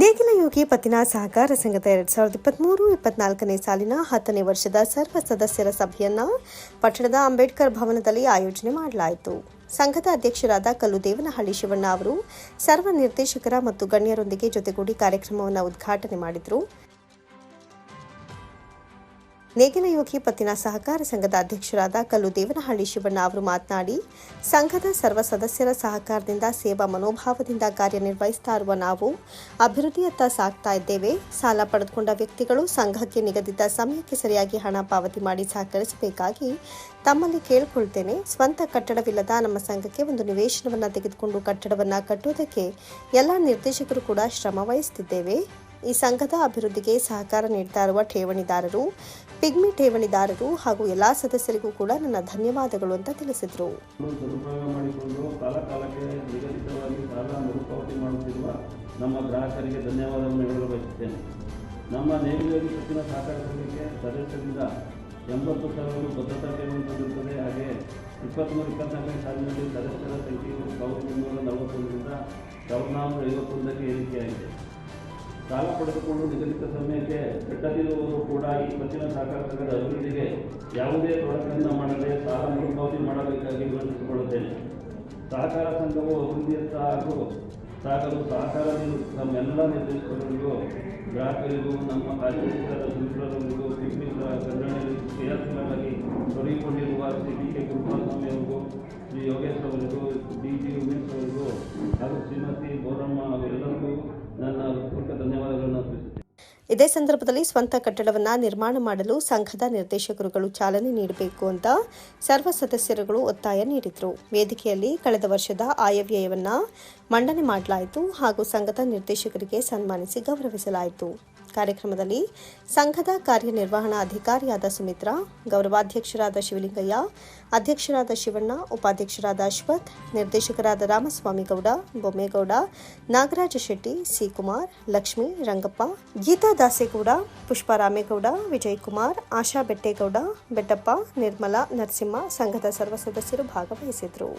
ನೇಗಿಲ ಯೋಗಿ ಪತ್ತಿನ ಸಹಕಾರ ಸಂಘದ ಎರಡ್ ಸಾವಿರದ ಇಪ್ಪತ್ಮೂರು, ಇಪ್ಪತ್ನಾಲ್ಕನೇ ಸಾಲಿನ ಹತ್ತನೇ ವರ್ಷದ ಸರ್ವ ಸದಸ್ಯರ ಸಭೆಯನ್ನ ಪಟ್ಟಣದ ಅಂಬೇಡ್ಕರ್ ಭವನದಲ್ಲಿ ಆಯೋಜನೆ ಮಾಡಲಾಯಿತು. ಸಂಘದ ಅಧ್ಯಕ್ಷರಾದ ಕಲ್ಲು ದೇವನಹಳ್ಳಿ ಶಿವಣ್ಣ ಅವರು ಸರ್ವ ನಿರ್ದೇಶಕರ ಮತ್ತು ಗಣ್ಯರೊಂದಿಗೆ ಜೊತೆಗೂಡಿ ಕಾರ್ಯಕ್ರಮವನ್ನು ಉದ್ಘಾಟನೆ ಮಾಡಿದರು. ನೇಗಿಲ ಯೋಗಿ ಪತ್ತಿನ ಸಹಕಾರ ಸಂಘದ ಅಧ್ಯಕ್ಷರಾದ ಕಲ್ಲು ದೇವನಹಳ್ಳಿ ಶಿವಣ್ಣ ಅವರು ಮಾತನಾಡಿ, ಸಂಘದ ಸರ್ವ ಸದಸ್ಯರ ಸಹಕಾರದಿಂದ ಸೇವಾ ಮನೋಭಾವದಿಂದ ಕಾರ್ಯನಿರ್ವಹಿಸ್ತಾ ಇರುವ ನಾವು ಅಭಿವೃದ್ಧಿಯತ್ತ ಸಾಗ್ತಾ ಇದ್ದೇವೆ. ಸಾಲ ಪಡೆದುಕೊಂಡ ವ್ಯಕ್ತಿಗಳು ಸಂಘಕ್ಕೆ ನಿಗದಿತ ಸಮಯಕ್ಕೆ ಸರಿಯಾಗಿ ಹಣ ಪಾವತಿ ಮಾಡಿ ಸಹಕರಿಸಬೇಕಾಗಿ ತಮ್ಮಲ್ಲಿ ಕೇಳಿಕೊಳ್ತೇನೆ ಸ್ವಂತ ಕಟ್ಟಡವಿಲ್ಲದ ನಮ್ಮ ಸಂಘಕ್ಕೆ ಒಂದು ನಿವೇಶನವನ್ನು ತೆಗೆದುಕೊಂಡು ಕಟ್ಟಡವನ್ನು ಕಟ್ಟುವುದಕ್ಕೆ ಎಲ್ಲ ನಿರ್ದೇಶಕರು ಕೂಡ ಶ್ರಮ ವಹಿಸುತ್ತಿದ್ದೇವೆ. ಈ ಸಂಘದ ಅಭಿವೃದ್ಧಿಗೆ ಸಹಕಾರ ನೀಡ್ತಾ ಇರುವ ಠೇವಣಿದಾರರು, ಪಿಗ್ಮಿ ಠೇವಣಿದಾರರು ಹಾಗೂ ಎಲ್ಲಾ ಸದಸ್ಯರಿಗೂ ಕೂಡ ನನ್ನ ಧನ್ಯವಾದಗಳು ಅಂತ ತಿಳಿಸಿದರು. ನಮ್ಮ ಗ್ರಾಹಕರಿಗೆ ಧನ್ಯವಾದವನ್ನು ಹೇಳಲು ಬಯಸುತ್ತೇನೆ. ನಮ್ಮ ನೇಮಿಯೋಗಿ ಸುತ್ತಿನ ಸಹಕಾರ ಸಂಘಕ್ಕೆ ಸದಸ್ಯರಿಂದ ಎಂಬತ್ತು ಸಾವಿರ ಭದ್ರತಾ ಠೇವಣಿ ಬಂದಿರುತ್ತದೆ ಹಾಗೆ ಇಪ್ಪತ್ತ್ಮೂರು ಇಪ್ಪತ್ನಾಲ್ಕನೇ ಸಾಲಿನಲ್ಲಿ ಸದಸ್ಯರ ಸಂಖ್ಯೆಯು ಸಾವಿರದ ಮುನ್ನೂರ ನಲವತ್ತೊಂದರಿಂದ ಸಾವಿರದ ನಾನ್ನೂರ ಐವತ್ತೊಂದಕ್ಕೆ ಏರಿಕೆಯಾಗಿದೆ. ಸಾಲ ಪಡೆದುಕೊಂಡು ನಿಗದಿತ ಸಮಯಕ್ಕೆ ಕಟ್ಟದಿರುವವರು ಕೂಡ ಈ ಪತ್ತಿನ ಸಹಕಾರ ಸಂಘದ ಅಭಿವೃದ್ಧಿಗೆ ಯಾವುದೇ ತೊಡಕನ್ನು ಮಾಡದೆ ಸಾಲ ಮರುಪಾವತಿ ಮಾಡಬೇಕಾಗಿ ವಿನಂತಿಸಿಕೊಳ್ಳುತ್ತೇನೆ ಸಹಕಾರ ಸಂಘವು ಅಭಿವೃದ್ಧಿಯತ್ತ ಹಾಗೂ ಸಾಗಲು ಸಹಕಾರ ನಮ್ಮೆಲ್ಲ ನಿರ್ದೇಶಕರಿಗೂ ಗ್ರಾಹಕರಿಗೂ ನಮ್ಮ ಕಾರ್ಯಕರ್ತರ ಸುಮಿತ್ರರಿಗೂ ಪಿಕ್ನಿಕ್ ಕನ್ನಡದಲ್ಲಿ ಕ್ರಿಯಾತ್ಮಕವಾಗಿ ತೊಡಗಿಕೊಂಡಿರುವ C D K Shri Yogesh ಅವರಿಗೂ ಇದೇ ಸಂದರ್ಭದಲ್ಲಿ ಸ್ವಂತ ಕಟ್ಟಡವನ್ನು ನಿರ್ಮಾಣ ಮಾಡಲು ಸಂಘದ ನಿರ್ದೇಶಕರುಗಳು ಚಾಲನೆ ನೀಡಬೇಕು ಅಂತ ಸರ್ವ ಸದಸ್ಯರುಗಳು ಒತ್ತಾಯ ನೀಡಿದರು. ವೇದಿಕೆಯಲ್ಲಿ ಕಳೆದ ವರ್ಷದ ಆಯವ್ಯಯವನ್ನು ಮಂಡನೆ ಮಾಡಲಾಯಿತು ಹಾಗೂ ಸಂಘದ ನಿರ್ದೇಶಕರಿಗೆ ಸನ್ಮಾನಿಸಿ ಗೌರವಿಸಲಾಯಿತು. ಕಾರ್ಯಕ್ರಮದಲ್ಲಿ ಸಂಘದ ಕಾರ್ಯನಿರ್ವಹಣಾ ಅಧಿಕಾರಿಯಾದ ಸುಮಿತ್ರಾ, ಗೌರವಾಧ್ಯಕ್ಷರಾದ ಶಿವಲಿಂಗಯ್ಯ, ಅಧ್ಯಕ್ಷರಾದ ಶಿವಣ್ಣ, ಉಪಾಧ್ಯಕ್ಷರಾದ ಅಶ್ವಥ್, ನಿರ್ದೇಶಕರಾದ ರಾಮಸ್ವಾಮಿ ಗೌಡ ಬೊಮ್ಮೇಗೌಡ, ನಾಗರಾಜ ಶೆಟ್ಟಿ ಸಿ ಕುಮಾರ್ ಲಕ್ಷ್ಮಿ, ರಂಗಪ್ಪ, ಗೀತಾ ದಾಸೇಗೌಡ, ಪುಷ್ಪ ರಾಮೇಗೌಡ, ವಿಜಯಕುಮಾರ್, ಆಶಾ ಬೆಟ್ಟೇಗೌಡ, ಬೆಟ್ಟಪ್ಪ, ನಿರ್ಮಲಾ, ನರಸಿಂಹ, ಸಂಘದ ಸರ್ವ ಸದಸ್ಯರು ಭಾಗವಹಿಸಿದರು.